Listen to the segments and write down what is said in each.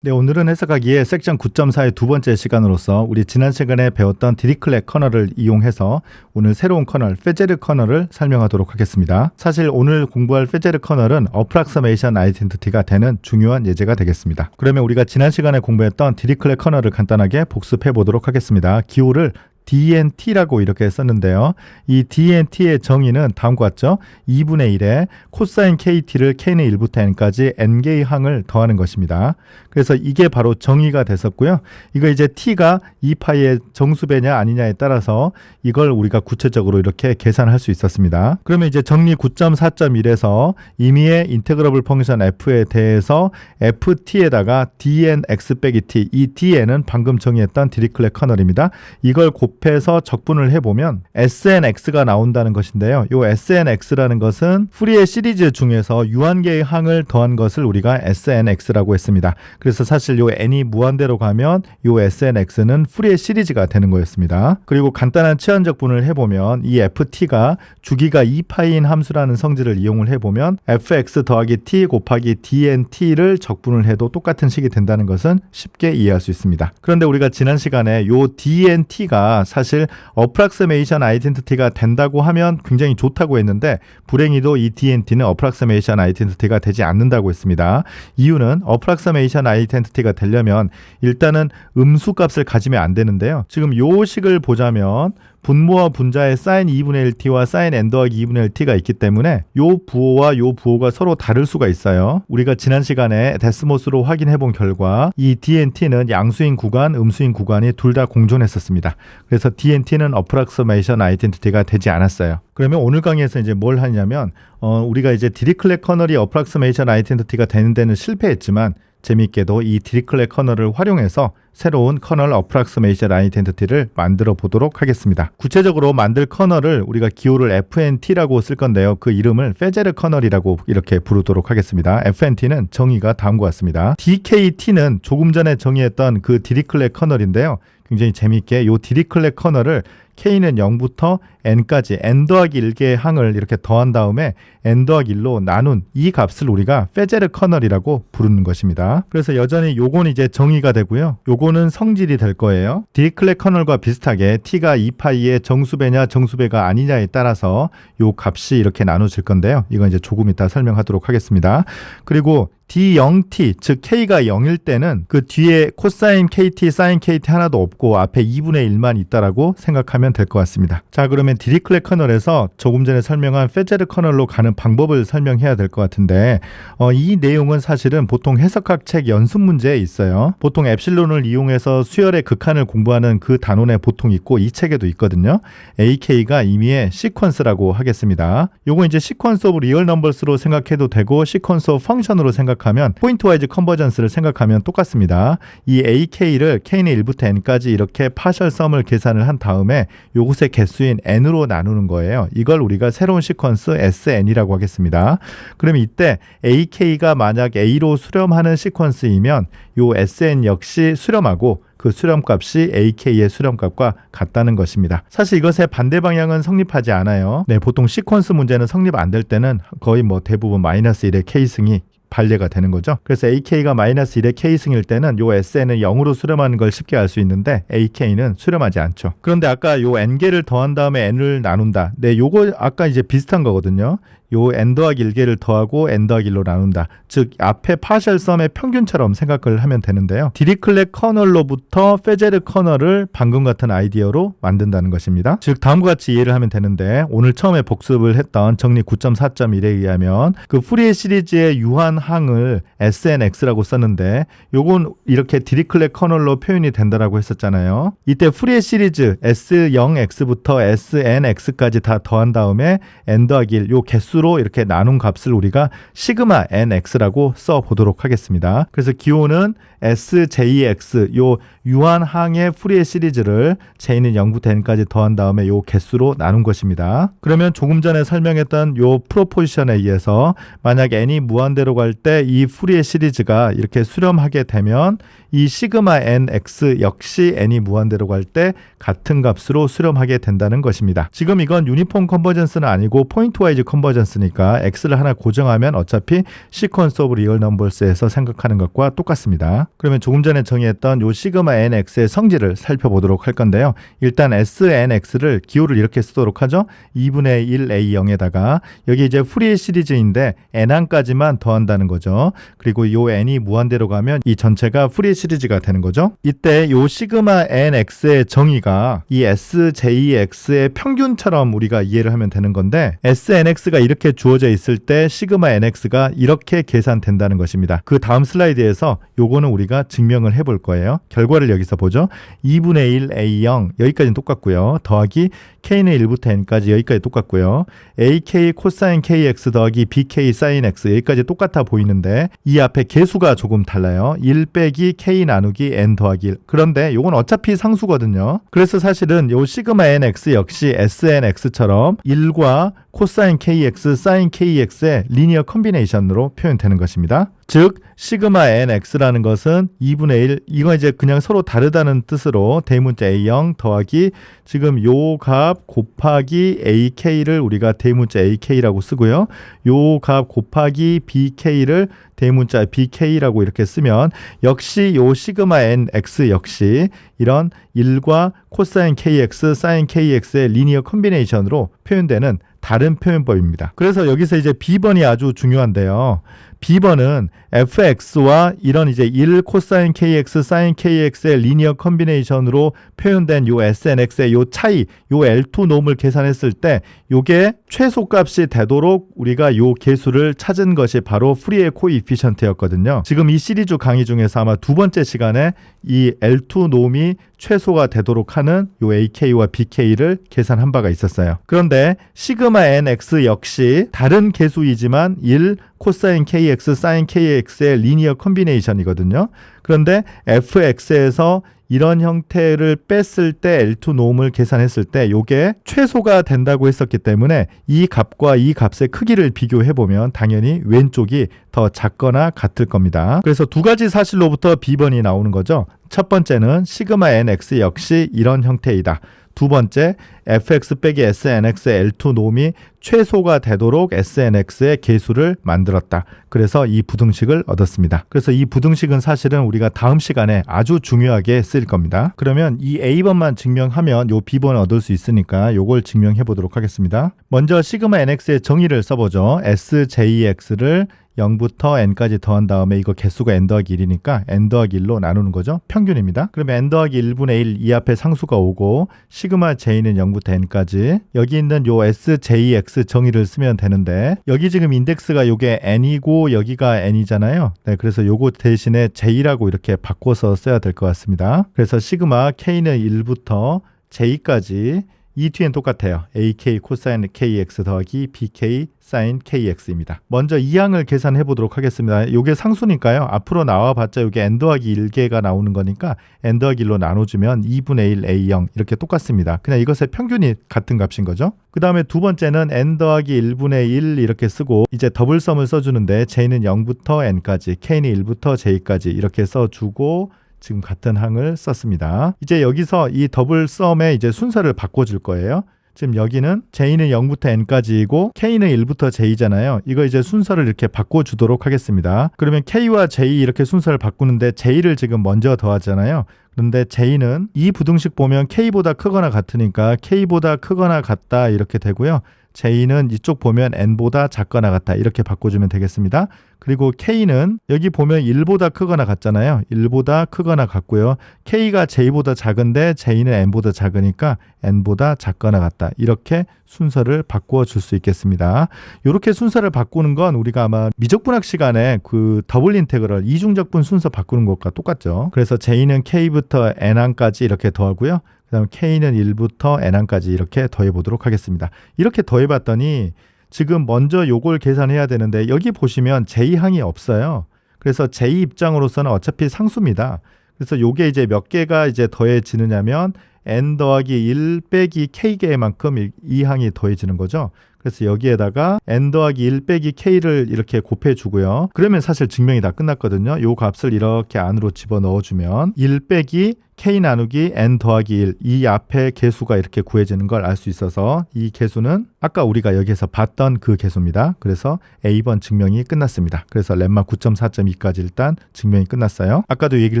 네, 오늘은 해석하기에 섹션 9.4의 두 번째 시간으로서 우리 지난 시간에 배웠던 디리클렉 커널을 이용해서 오늘 새로운 커널, 페제르 커널을 설명하도록 하겠습니다. 사실 오늘 공부할 페제르 커널은 어프락서메이션 아이덴티티가 되는 중요한 예제가 되겠습니다. 그러면 우리가 지난 시간에 공부했던 디리클렉 커널을 간단하게 복습해 보도록 하겠습니다. 기호를 DNT라고 이렇게 썼는데요. 이 DNT의 정의는 다음과 같죠. 2분의 1에 코사인 KT를 K는 1부터 N까지 N개의 항을 더하는 것입니다. 그래서 이게 바로 정의가 됐었고요. 이거 이제 T가 2파이의 정수배냐 아니냐에 따라서 이걸 우리가 구체적으로 이렇게 계산할 수 있었습니다. 그러면 이제 정리 9.4.1에서 임의의 인테그러블 펑션 f에 대해서 ft에다가 dnx 빼기 t 이 dn은 방금 정의했던 디리클레 커널입니다. 이걸 곱 해서 적분을 해보면 snx가 나온다는 것인데요. 요 snx라는 것은 ফু리의 시리즈 중에서 유한계의 항을 더한 것을 우리가 snx라고 했습니다. 그래서 사실 요 n이 무한대로 가면 요 snx는 풀이의 시리즈가 되는 거였습니다. 그리고 간단한 치환적분을 해보면 이 ft가 주기가 2파인 함수라는 성질을 이용을 해보면 fx 더하기 t 곱하기 dnt를 적분을 해도 똑같은 식이 된다는 것은 쉽게 이해할 수 있습니다. 그런데 우리가 지난 시간에 요 dnt가 사실 어프락스메이션 아이덴티티가 된다고 하면 굉장히 좋다고 했는데 불행히도 이 dnt는 어프락스메이션 아이덴티티가 되지 않는다고 했습니다. 이유는 어프락스메이션 아이덴티티가 되려면 일단은 음수 값을 가지면 안 되는데요. 지금 요 식을 보자면 분모와 분자의 사인 2분의 1t와 사인 n 더하기 2분의 1t가 있기 때문에 요 부호와 요 부호가 서로 다를 수가 있어요. 우리가 지난 시간에 데스모스로 확인해 본 결과 이 dnt는 양수인 구간, 음수인 구간이 둘 다 공존했었습니다. 그래서 dnt는 어프락서메이션 아이덴티티가 되지 않았어요. 그러면 오늘 강의에서 이제 뭘 하냐면 어, 우리가 이제 디리클레 커널이 어프락서메이션 아이덴티티가 되는 데는 실패했지만 재미있게도 이 디리클레 커널을 활용해서 새로운 커널 어프락스메이션 아이덴티티를 만들어 보도록 하겠습니다. 구체적으로 만들 커널을 우리가 기호를 FNT라고 쓸 건데요. 그 이름을 페제르 커널이라고 이렇게 부르도록 하겠습니다. FNT는 정의가 다음과 같습니다. DKT는 조금 전에 정의했던 그 디리클레 커널인데요. 굉장히 재미있게 이 디리클레 커널을 k는 0부터 n까지 n 더하기 1개의 항을 이렇게 더한 다음에 n 더하기 1로 나눈 이 값을 우리가 페제르 커널이라고 부르는 것입니다. 그래서 여전히 요건 이제 정의가 되고요. 요거는 성질이 될 거예요. 디리클레 커널과 비슷하게 t가 2파이의 정수배냐 정수배가 아니냐에 따라서 요 값이 이렇게 나눠질 건데요. 이건 이제 조금 이따 설명하도록 하겠습니다. 그리고 D0t 즉 k가 0일 때는 그 뒤에 코사인 kt, 사인 kt 하나도 없고 앞에 2분의 1만 있다라고 생각하면 될 것 같습니다. 자 그러면 디리클레 커널에서 조금 전에 설명한 페제르 커널로 가는 방법을 설명해야 될 것 같은데 어, 이 내용은 사실은 보통 해석학 책 연습 문제에 있어요. 보통 엡실론을 이용해서 수열의 극한을 공부하는 그 단원에 보통 있고 이 책에도 있거든요. AK가 의미의 시퀀스라고 하겠습니다. 요거 이제 시퀀스 오브 리얼 넘버스로 생각해도 되고 시퀀스 오브 펑션으로 생각하면 포인트 와이즈 컨버전스를 생각하면 똑같습니다. 이 AK를 K는 1부터 N까지 이렇게 파셜 썸을 계산을 한 다음에 요것의 개수인 N으로 나누는 거예요. 이걸 우리가 새로운 시퀀스 SN이라고 하겠습니다. 그러면 이때 AK가 만약 A로 수렴하는 시퀀스이면 요 SN 역시 수렴하고 그 수렴값이 AK의 수렴값과 같다는 것입니다. 사실 이것의 반대 방향은 성립하지 않아요. 네, 보통 시퀀스 문제는 성립 안 될 때는 거의 뭐 대부분 마이너스 1의 K승이 반례가 되는 거죠. 그래서 AK가 마이너스 1의 K승일 때는 요 SN은 0으로 수렴하는 걸 쉽게 알 수 있는데 AK는 수렴하지 않죠. 그런데 아까 요 N개를 더한 다음에 N을 나눈다. 네, 요거 아까 이제 비슷한 거거든요. 요 n 더하기 1개를 더하고 n 더하기 1로 나눈다. 즉 앞에 파셜 썸의 평균처럼 생각을 하면 되는데요. 디리클레 커널로부터 페제르 커널을 방금 같은 아이디어로 만든다는 것입니다. 즉 다음과 같이 이해를 하면 되는데 오늘 처음에 복습을 했던 정리 9.4.1에 의하면 그 ফু리에 시리즈의 유한 항을 SNX라고 썼는데 요건 이렇게 디리클레 커널로 표현이 된다라고 했었잖아요. 이때 ফু리에 시리즈 S0X부터 SNX까지 다 더한 다음에 n 더하기 1요 개수 값으로 이렇게 나눈 값을 우리가 시그마 nx라고 써 보도록 하겠습니다. 그래서 기호는 sjx 요 유한항의 ফু리에 시리즈를 j는 0부터 n까지 더한 다음에 요 개수로 나눈 것입니다. 그러면 조금 전에 설명했던 요 프로포지션에 의해서 만약 n이 무한대로 갈할때이 ফু리에 시리즈가 이렇게 수렴하게 되면 이 시그마 nx 역시 n이 무한대로 갈 때 같은 값으로 수렴하게 된다는 것입니다. 지금 이건 유니폼 컨버전스는 아니고 포인트 와이즈 컨버전스 니까 x를 하나 고정하면 어차피 시퀀스 오브 리얼 넘버스에서 생각하는 것과 똑같습니다. 그러면 조금 전에 정의했던 요 시그마 nx의 성질을 살펴보도록 할 건데요. 일단 snx를 기호를 이렇게 쓰도록 하죠. 2분의 1 a0에다가 여기 이제 프리 시리즈인데 n항까지만 더한다는 거죠. 그리고 요 n이 무한대로 가면 이 전체가 프리 시리즈가 되는 거죠. 이때 요 시그마 nx의 정의가 이 sjx의 평균처럼 우리가 이해를 하면 되는 건데 snx가 이렇게 주어져 있을 때 시그마 nx가 이렇게 계산된다는 것입니다. 그 다음 슬라이드에서 요거는 우리가 증명을 해볼 거예요. 결과를 여기서 보죠. 2분의 1 a0 여기까지는 똑같고요. 더하기 k는 1부터 n까지 여기까지 똑같고요. ak 코사인 kx 더하기 bk 사인 x 여기까지 똑같아 보이는데 이 앞에 개수가 조금 달라요. 1 빼기 k 나누기 n 더하기 1. 그런데 요건 어차피 상수거든요. 그래서 사실은 요 시그마 nx 역시 snx처럼 1과 코사인 kx, 사인 kx의 리니어 컨비네이션으로 표현되는 것입니다. 즉 시그마 nx라는 것은 2분의 1 이건 이제 그냥 서로 다르다는 뜻으로 대문자 a0 더하기 지금 요 값 곱하기 ak를 우리가 대문자 ak라고 쓰고요. 요 값 곱하기 bk를 대문자 bk라고 이렇게 쓰면 역시 요 시그마 nx 역시 이런 1과 코사인 kx, 사인 kx의 리니어 컨비네이션으로 표현되는 다른 표현법입니다. 그래서 여기서 이제 B번이 아주 중요한데요. B번은 fx와 이런 이제 1 코사인 kx, 사인 kx의 리니어 컨비네이션으로 표현된 요 snx의 요 차이, 요 L2 놈을 계산했을 때 요게 최소값이 되도록 우리가 요 개수를 찾은 것이 바로 프리의 코이피션트였거든요. 지금 이 시리즈 강의 중에서 아마 두 번째 시간에 이 L2 놈이 최소가 되도록 하는 요 AK와 BK를 계산한 바가 있었어요. 그런데 시그마 NX 역시 다른 개수이지만 1 코사인 KX, 사인 KX의 리니어 컨비네이션이거든요. 그런데 FX에서 이런 형태를 뺐을 때 L2 노음을 계산했을 때 요게 최소가 된다고 했었기 때문에 이 값과 이 값의 크기를 비교해 보면 당연히 왼쪽이 더 작거나 같을 겁니다. 그래서 두 가지 사실로부터 B번이 나오는 거죠. 첫 번째는 시그마 NX 역시 이런 형태이다. 두 번째, fx 빼기 snx의 L2 놈이 최소가 되도록 snx의 개수를 만들었다. 그래서 이 부등식을 얻었습니다. 그래서 이 부등식은 사실은 우리가 다음 시간에 아주 중요하게 쓰일 겁니다. 그러면 이 A번만 증명하면 요 B번을 얻을 수 있으니까 요걸 증명해 보도록 하겠습니다. 먼저 시그마 nx의 정의를 써보죠. sjx를 0부터 n까지 더한 다음에 이거 개수가 n 더하기 1이니까 n 더하기 1로 나누는 거죠. 평균입니다. 그러면 n 더하기 1분의 1 이 앞에 상수가 오고 시그마 j는 0부터 n까지 여기 있는 요 sjx 정의를 쓰면 되는데 여기 지금 인덱스가 요게 n이고 여기가 n이잖아요. 네, 그래서 요거 대신에 j라고 이렇게 바꿔서 써야 될 것 같습니다. 그래서 시그마 k는 1부터 j까지 이 뒤엔 똑같아요. AK 코사인 KX 더하기 BK 사인 KX입니다. 먼저 이 항을 계산해 보도록 하겠습니다. 이게 상수니까요. 앞으로 나와 봤자 이게 n 더하기 1개가 나오는 거니까 n 더하기 1로 나눠주면 2분의 1 A0 이렇게 똑같습니다. 그냥 이것의 평균이 같은 값인 거죠. 그 다음에 두 번째는 n 더하기 1분의 1 이렇게 쓰고 이제 더블섬을 써주는데 j는 0부터 n까지 k는 1부터 j까지 이렇게 써주고 지금 같은 항을 썼습니다. 이제 여기서 이 더블 썸의 이제 순서를 바꿔줄 거예요. 지금 여기는 J는 0부터 N까지이고 K는 1부터 J잖아요. 이거 이제 순서를 이렇게 바꿔주도록 하겠습니다. 그러면 K와 J 이렇게 순서를 바꾸는데 J를 지금 먼저 더하잖아요. 그런데 J는 이 부등식 보면 K보다 크거나 같으니까 K보다 크거나 같다 이렇게 되고요. J는 이쪽 보면 N보다 작거나 같다 이렇게 바꿔주면 되겠습니다. 그리고 K는 여기 보면 1보다 크거나 같잖아요. 1보다 크거나 같고요. K가 J보다 작은데 J는 N보다 작으니까 N보다 작거나 같다. 이렇게 순서를 바꾸어 줄수 있겠습니다. 이렇게 순서를 바꾸는 건 우리가 아마 미적분학 시간에 그 더블 인테그럴 이중적분 순서 바꾸는 것과 똑같죠. 그래서 J는 K부터 N항까지 이렇게 더하고요. 그 다음에 K는 1부터 N항까지 이렇게 더해 보도록 하겠습니다. 이렇게 더해 봤더니 지금 먼저 요걸 계산해야 되는데 여기 보시면 J항이 없어요. 그래서 J 입장으로서는 어차피 상수입니다. 그래서 요게 이제 몇 개가 이제 더해지느냐면 n 더하기 1 빼기 k개만큼 이 항이 더해지는 거죠. 그래서 여기에다가 n 더하기 1 빼기 k를 이렇게 곱해 주고요. 그러면 사실 증명이 다 끝났거든요. 요 값을 이렇게 안으로 집어 넣어 주면 1 빼기 k 나누기 n 더하기 1 이 앞에 개수가 이렇게 구해지는 걸 알 수 있어서 이 개수는 아까 우리가 여기에서 봤던 그 개수입니다. 그래서 A번 증명이 끝났습니다. 그래서 렘마 9.4.2까지 일단 증명이 끝났어요. 아까도 얘기를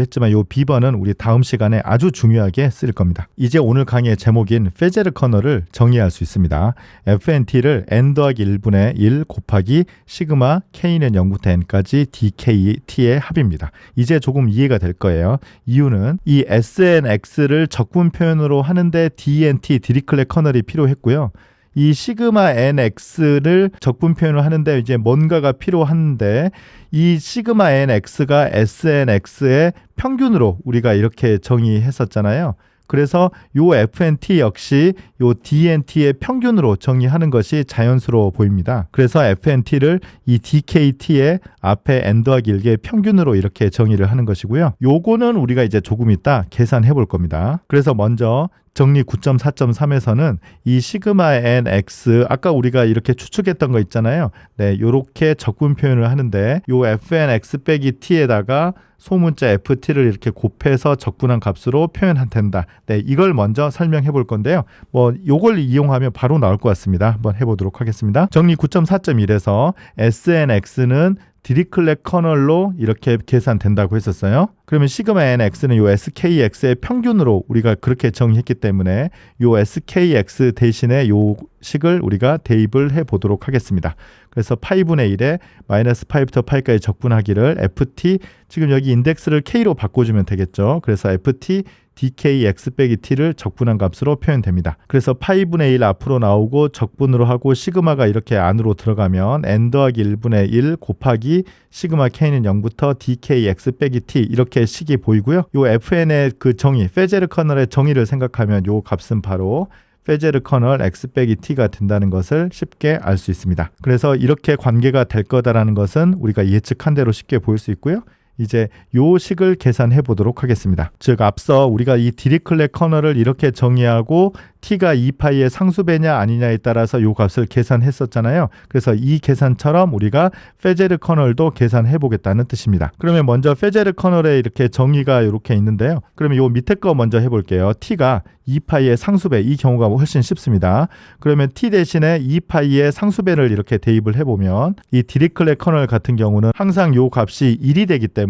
했지만 요 B번은 우리 다음 시간에 아주 중요하게 쓸 겁니다. 이제 오늘 강의의 제목인 페제르 커널을 정의할 수 있습니다. FNT를 n 더하기 1분의 1 곱하기 시그마 K는 0부터 N까지 DKT의 합입니다. 이제 조금 이해가 될 거예요. 이유는 이 SNX를 적분 표현으로 하는데 DNT 디리클레 커널이 필요했고요. 이 시그마 NX를 적분 표현을 하는데 이제 뭔가가 필요한데 이 시그마 NX가 SNX의 평균으로 우리가 이렇게 정의했었잖아요. 그래서 요 FNT 역시 요 DNT의 평균으로 정의하는 것이 자연스러워 보입니다. 그래서 FNT를 이 DKT의 앞에 n 더하기 1의 평균으로 이렇게 정의를 하는 것이고요. 요거는 우리가 이제 조금 이따 계산해 볼 겁니다. 그래서 먼저 정리 9.4.3에서는 이 시그마 nx 아까 우리가 이렇게 추측했던 거 있잖아요. 네, 요렇게 적분 표현을 하는데 요 fnx 빼기 t에다가 소문자 ft를 이렇게 곱해서 적분한 값으로 표현한다. 네, 이걸 먼저 설명해 볼 건데요. 뭐 요걸 이용하면 바로 나올 것 같습니다. 한번 해 보도록 하겠습니다. 정리 9.4.1에서 snx는 디리클레 커널로 이렇게 계산된다고 했었어요. 그러면 시그마 nx는 요 skx의 평균으로 우리가 그렇게 정의했기 때문에 요 skx 대신에 요 식을 우리가 대입을 해 보도록 하겠습니다. 그래서 파이분의 1에 마이너스 파이부터 파이까지 적분하기를 ft 지금 여기 인덱스를 k로 바꿔주면 되겠죠. 그래서 ft dkx 빼기 t를 적분한 값으로 표현됩니다. 그래서 파이분의 1 앞으로 나오고 적분으로 하고 시그마가 이렇게 안으로 들어가면 n 더하기 1분의 1 곱하기 시그마 k는 0부터 dkx 빼기 t 이렇게 식이 보이고요. 요 fn의 그 정의, 페제르 커널의 정의를 생각하면 요 값은 바로 페제르 커널 x 빼기 t가 된다는 것을 쉽게 알 수 있습니다. 그래서 이렇게 관계가 될 거다라는 것은 우리가 예측한 대로 쉽게 보일 수 있고요. 이제 요 식을 계산해 보도록 하겠습니다. 즉 앞서 우리가 이 디리클레 커널을 이렇게 정의하고 t가 2파이의 상수배냐 아니냐에 따라서 요 값을 계산했었잖아요. 그래서 이 계산처럼 우리가 페제르 커널도 계산해 보겠다는 뜻입니다. 그러면 먼저 페제르 커널에 이렇게 정의가 이렇게 있는데요. 그러면 요 밑에 거 먼저 해 볼게요. t가 2파이의 상수배 이 경우가 훨씬 쉽습니다. 그러면 t 대신에 2파이의 상수배를 이렇게 대입을 해 보면 이 디리클레 커널 같은 경우는 항상 요 값이 1이 되기 때문에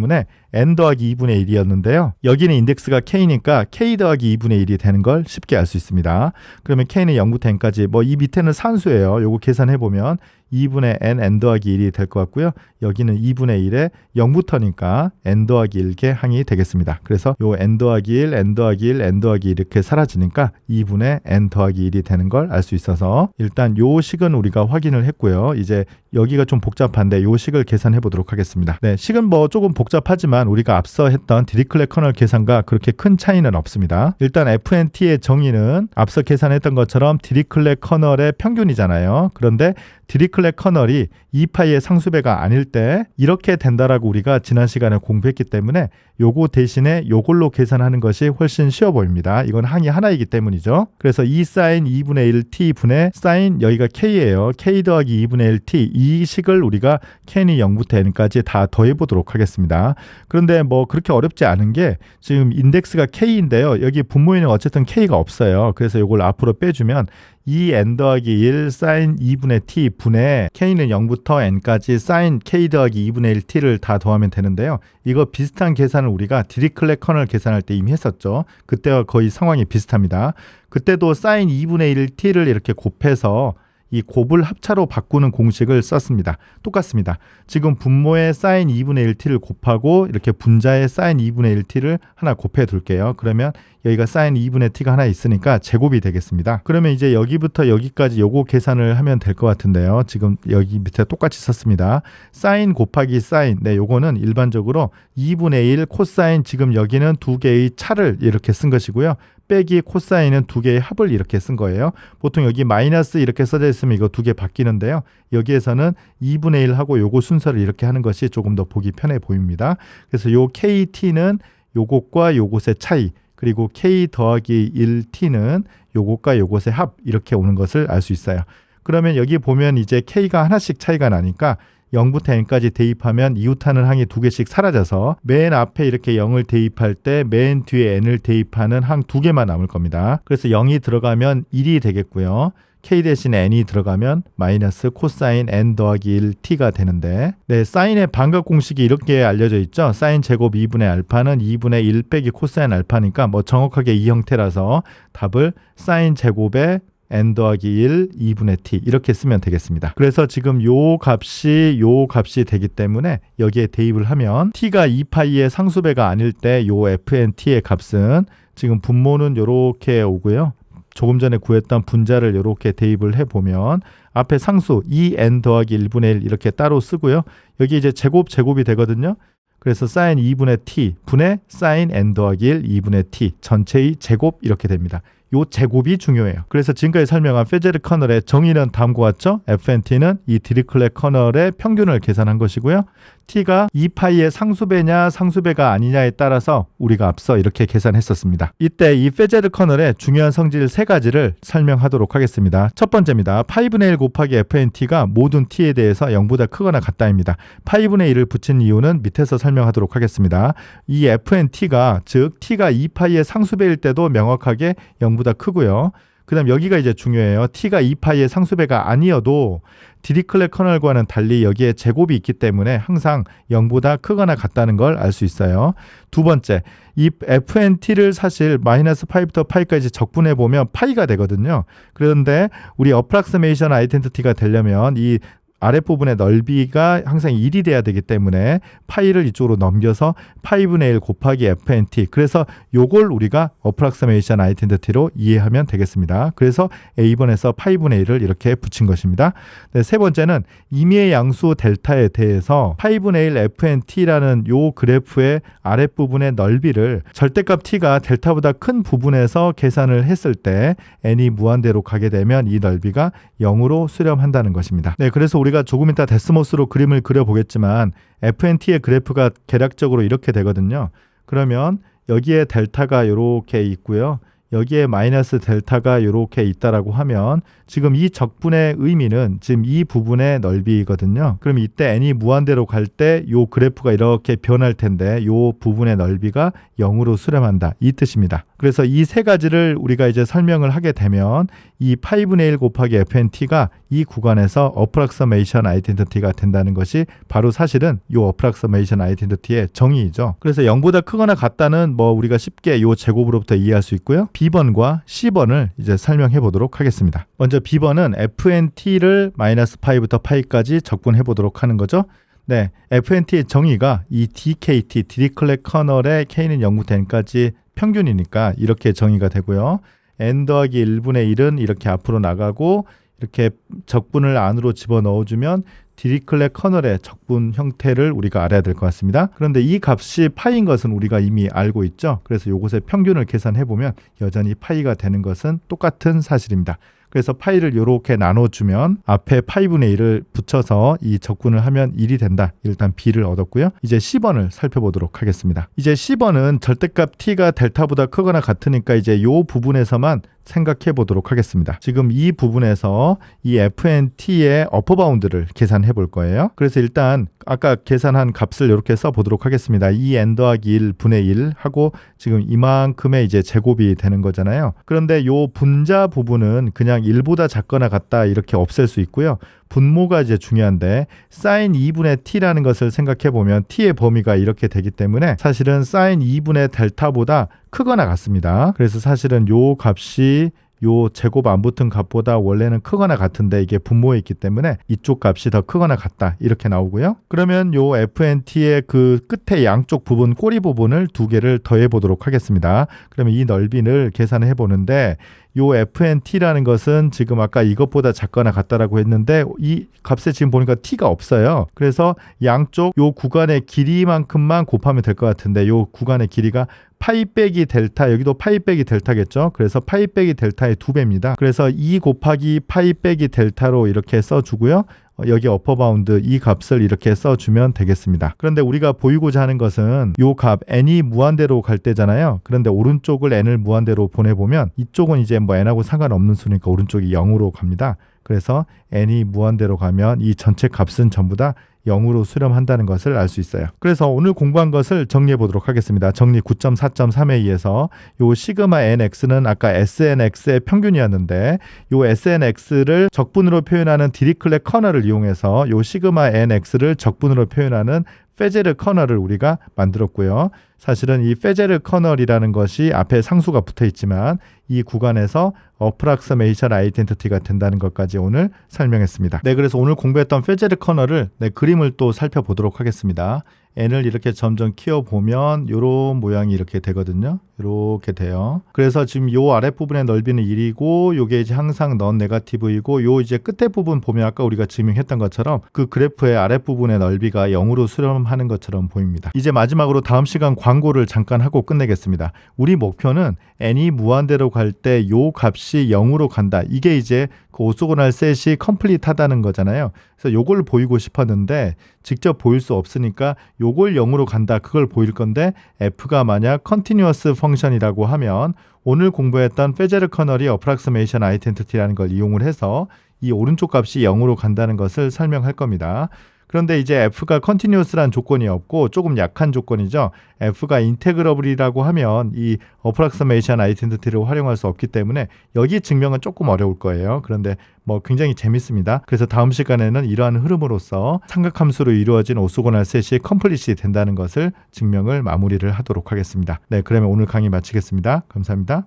n 더하기 2분의 1이었는데요. 여기는 인덱스가 k니까 k 더하기 2분의 1이 되는 걸 쉽게 알 수 있습니다. 그러면 k는 0부터 n까지 뭐 이 밑에는 산수예요. 요거 계산해 보면 2분의 n n 더하기 1이 될 것 같고요. 여기는 2분의 1에 0부터니까 n 더하기 1개 항이 되겠습니다. 그래서 요 n 더하기 1, n 더하기 1, n 더하기 1 이렇게 사라지니까 2분의 n 더하기 1이 되는 걸 알 수 있어서 일단 요 식은 우리가 확인을 했고요. 이제 여기가 좀 복잡한데 요 식을 계산해 보도록 하겠습니다. 네, 식은 뭐 조금 복잡하지만 우리가 앞서 했던 디리클레 커널 계산과 그렇게 큰 차이는 없습니다. 일단 FNT의 정의는 앞서 계산했던 것처럼 디리클레 커널의 평균이잖아요. 그런데 디리클 레 커널이 2파이의 상수배가 아닐 때 이렇게 된다라고 우리가 지난 시간에 공부했기 때문에 요거 대신에 요걸로 계산하는 것이 훨씬 쉬워 보입니다. 이건 항이 하나이기 때문이죠. 그래서 2 사인 2분의 1 t 분의 사인 여기가 k예요. k 더하기 2분의 1 t 이 식을 우리가 k이 0부터 n까지 다 더해 보도록 하겠습니다. 그런데 뭐 그렇게 어렵지 않은 게 지금 인덱스가 k인데요. 여기 분모에는 어쨌든 k가 없어요. 그래서 요걸 앞으로 빼주면 2n 더하기 1 사인 2분의 t 분의 k는 0부터 n까지 사인 k 더하기 2분의 1 t를 다 더하면 되는데요. 이거 비슷한 계산을 우리가 디리클레 커널 계산할 때 이미 했었죠. 그때와 거의 상황이 비슷합니다. 그때도 사인 2분의 1 t를 이렇게 곱해서 이 곱을 합차로 바꾸는 공식을 썼습니다. 똑같습니다. 지금 분모의 사인 2분의 1t를 곱하고 이렇게 분자의 사인 2분의 1t를 하나 곱해 둘게요. 그러면 여기가 사인 2분의 t가 하나 있으니까 제곱이 되겠습니다. 그러면 이제 여기부터 여기까지 요거 계산을 하면 될 것 같은데요. 지금 여기 밑에 똑같이 썼습니다. 사인 곱하기 사인. 네, 요거는 일반적으로 2분의 1 코사인 지금 여기는 두 개의 차를 이렇게 쓴 것이고요. 빼기 코사인은 두 개의 합을 이렇게 쓴 거예요. 보통 여기 마이너스 이렇게 써져 있으면 이거 두 개 바뀌는데요. 여기에서는 2분의 1 하고 요거 순서를 이렇게 하는 것이 조금 더 보기 편해 보입니다. 그래서 요 KT는 요것과 요것의 차이 그리고 k 더하기 1t는 요것과 요것의 합 이렇게 오는 것을 알 수 있어요. 그러면 여기 보면 이제 K가 하나씩 차이가 나니까 0부터 n까지 대입하면 이웃하는 항이 두 개씩 사라져서 맨 앞에 이렇게 0을 대입할 때 맨 뒤에 n을 대입하는 항 두 개만 남을 겁니다. 그래서 0이 들어가면 1이 되겠고요. k 대신에 n이 들어가면 마이너스 코사인 n 더하기 1 t가 되는데 네 사인의 반각 공식이 이렇게 알려져 있죠 사인 제곱 2분의 알파는 2분의 1 빼기 코사인 알파니까 뭐 정확하게 이 형태라서 답을 사인 제곱에 n 더하기 1 2분의 t 이렇게 쓰면 되겠습니다. 그래서 지금 요 값이 요 값이 되기 때문에 여기에 대입을 하면 t가 2파이의 상수배가 아닐 때 요 fnt의 값은 지금 분모는 요렇게 오고요. 조금 전에 구했던 분자를 이렇게 대입을 해보면 앞에 상수 2n 더하기 1분의 1 이렇게 따로 쓰고요. 여기 이제 제곱 제곱이 되거든요. 그래서 사인 2분의 t 분의 사인 n 더하기 1 2분의 t 전체의 제곱 이렇게 됩니다. 요 제곱이 중요해요. 그래서 지금까지 설명한 페제르 커널의 정의는 다음과 같죠? fnt는 이 디리클렛 커널의 평균을 계산한 것이고요. t가 2파이의 상수배냐 상수배가 아니냐에 따라서 우리가 앞서 이렇게 계산했었습니다. 이때 이 페제르 커널의 중요한 성질 세 가지를 설명하도록 하겠습니다. 첫 번째입니다. 파이분의 1 곱하기 fnt가 모든 t에 대해서 0보다 크거나 같다입니다. 파이분의 1을 붙인 이유는 밑에서 설명하도록 하겠습니다. 이 fnt가 즉 t가 2파이의 상수배일 때도 명확하게 0 보다 크고요. 그다음 여기가 이제 중요해요. t가 2파이의 상수배가 아니어도 디리클렛 커널과는 달리 여기에 제곱이 있기 때문에 항상 0보다 크거나 같다는 걸 알 수 있어요. 두 번째, 이 fnt를 사실 마이너스 파이부터 파이까지 적분해 보면 파이가 되거든요. 그런데 우리 어프락스메이션 아이덴티티가 되려면 이 아랫부분의 넓이가 항상 1이 돼야 되기 때문에 파이를 이쪽으로 넘겨서 파이분의 1 곱하기 fnt 그래서 요걸 우리가 어프락스메이션 아이덴티티로 이해하면 되겠습니다. 그래서 A번에서 파이분의 1을 이렇게 붙인 것입니다. 네, 세 번째는 임의의 양수 델타에 대해서 파이분의 1 fnt라는 요 그래프의 아랫부분의 넓이를 절대값 t가 델타보다 큰 부분에서 계산을 했을 때 n이 무한대로 가게 되면 이 넓이가 0으로 수렴한다는 것입니다. 네, 그래서 우리 가 조금 이따 데스모스로 그림을 그려보겠지만 FNT의 그래프가 계략적으로 이렇게 되거든요. 그러면 여기에 델타가 이렇게 있고요. 여기에 마이너스 델타가 이렇게 있다라고 하면 지금 이 적분의 의미는 지금 이 부분의 넓이거든요. 그럼 이때 n이 무한대로 갈 때 요 그래프가 이렇게 변할 텐데 요 부분의 넓이가 0으로 수렴한다. 이 뜻입니다. 그래서 이 세 가지를 우리가 이제 설명을 하게 되면 이 파이분의 1 곱하기 fnt가 이 구간에서 어프락서메이션 아이덴티티가 된다는 것이 바로 사실은 요 어프락서메이션 아이덴티티의 정의이죠. 그래서 0보다 크거나 같다는 뭐 우리가 쉽게 요 제곱으로부터 이해할 수 있고요. B번과 C번을 이제 설명해 보도록 하겠습니다. 먼저 B번은 FNT를 마이너스 파이부터 파이까지 적분해 보도록 하는 거죠. 네, FNT의 정의가 이 DKT, 디리클렛 커널의 K는 0부터 N까지 평균이니까 이렇게 정의가 되고요. N 더하기 1분의 1은 이렇게 앞으로 나가고 이렇게 적분을 안으로 집어 넣어주면 디리클렛 커널의 적분 형태를 우리가 알아야 될 것 같습니다. 그런데 이 값이 파이인 것은 우리가 이미 알고 있죠. 그래서 이것의 평균을 계산해 보면 여전히 파이가 되는 것은 똑같은 사실입니다. 그래서 파이를 이렇게 나눠주면 앞에 파이분의 1을 붙여서 이 적분을 하면 1이 된다. 일단 B를 얻었고요. 이제 10번을 살펴보도록 하겠습니다. 이제 10번은 절대값 T가 델타보다 크거나 같으니까 이제 이 부분에서만 생각해 보도록 하겠습니다. 지금 이 부분에서 이 FNT의 어퍼 바운드를 계산해 볼 거예요. 그래서 일단 아까 계산한 값을 이렇게 써 보도록 하겠습니다. 이 n 더하기 1 분의 1 하고 지금 이만큼의 이제 제곱이 되는 거잖아요. 그런데 요 분자 부분은 그냥 1보다 작거나 같다 이렇게 없앨 수 있고요. 분모가 이제 중요한데 사인 2분의 t라는 것을 생각해 보면 t의 범위가 이렇게 되기 때문에 사실은 사인 2분의 델타보다 크거나 같습니다. 그래서 사실은 요 값이 요 제곱 안 붙은 값보다 원래는 크거나 같은데 이게 분모에 있기 때문에 이쪽 값이 더 크거나 같다 이렇게 나오고요. 그러면 요 FNT의 그 끝에 양쪽 부분 꼬리 부분을 두 개를 더해 보도록 하겠습니다. 그러면 이 넓이를 계산해 보는데 요 FNT라는 것은 지금 아까 이것보다 작거나 같다라고 했는데 이 값에 지금 보니까 t가 없어요. 그래서 양쪽 요 구간의 길이만큼만 곱하면 될 것 같은데 요 구간의 길이가 파이 빼기 델타 여기도 파이 빼기 델타겠죠. 그래서 파이 빼기 델타의 두 배입니다. 그래서 2 곱하기 파이 빼기 델타로 이렇게 써주고요. 어, 여기 어퍼 바운드 이 값을 이렇게 써주면 되겠습니다. 그런데 우리가 보이고자 하는 것은 요값 n이 무한대로 갈 때잖아요. 그런데 오른쪽을 n을 무한대로 보내보면 이쪽은 이제 뭐 n하고 상관없는 수니까 오른쪽이 0으로 갑니다. 그래서 n이 무한대로 가면 이 전체 값은 전부 다 0으로 수렴한다는 것을 알 수 있어요. 그래서 오늘 공부한 것을 정리해 보도록 하겠습니다. 정리 9.4.3에 의해서 요 시그마 nx는 아까 snx의 평균이었는데 요 snx를 적분으로 표현하는 디리클렛 커널을 이용해서 요 시그마 nx를 적분으로 표현하는 페제르 커널을 우리가 만들었고요. 사실은 이 페제르 커널이라는 것이 앞에 상수가 붙어 있지만 이 구간에서 어프락서메이션 아이덴티티가 된다는 것까지 오늘 설명했습니다. 네, 그래서 오늘 공부했던 페제르 커널을 네, 그림을 또 살펴보도록 하겠습니다. n을 이렇게 점점 키워 보면 요런 모양이 이렇게 되거든요. 이렇게 돼요. 그래서 지금 요 아랫부분의 넓이는 1이고 요게 이제 항상 넌 네가티브이고 요 이제 끝에 부분 보면 아까 우리가 증명했던 것처럼 그 그래프의 아랫부분의 넓이가 0으로 수렴하는 것처럼 보입니다. 이제 마지막으로 다음 시간 광고를 잠깐 하고 끝내겠습니다. 우리 목표는 n이 무한대로 갈 때 요 값이 0으로 간다. 이게 이제 그 오소고날 셋이 컴플리트하다는 거잖아요. 그래서 요걸 보이고 싶었는데 직접 보일 수 없으니까 요걸 0으로 간다. 그걸 보일 건데 f가 만약 컨티뉴어스 펑션이라고 하면 오늘 공부했던 페제르 커널이 어프락스메이션 아이덴티티라는 걸 이용을 해서 이 오른쪽 값이 0으로 간다는 것을 설명할 겁니다. 그런데 이제 f가 컨티뉴어스란 조건이 없고 조금 약한 조건이죠. f가 인테그러블이라고 하면 이 어프락스메이션 아이덴티티를 활용할 수 없기 때문에 여기 증명은 조금 어려울 거예요. 그런데 뭐 굉장히 재밌습니다. 그래서 다음 시간에는 이러한 흐름으로서 삼각함수로 이루어진 오소고날 셋이 컴플릿이 된다는 것을 증명을 마무리를 하도록 하겠습니다. 네, 그러면 오늘 강의 마치겠습니다. 감사합니다.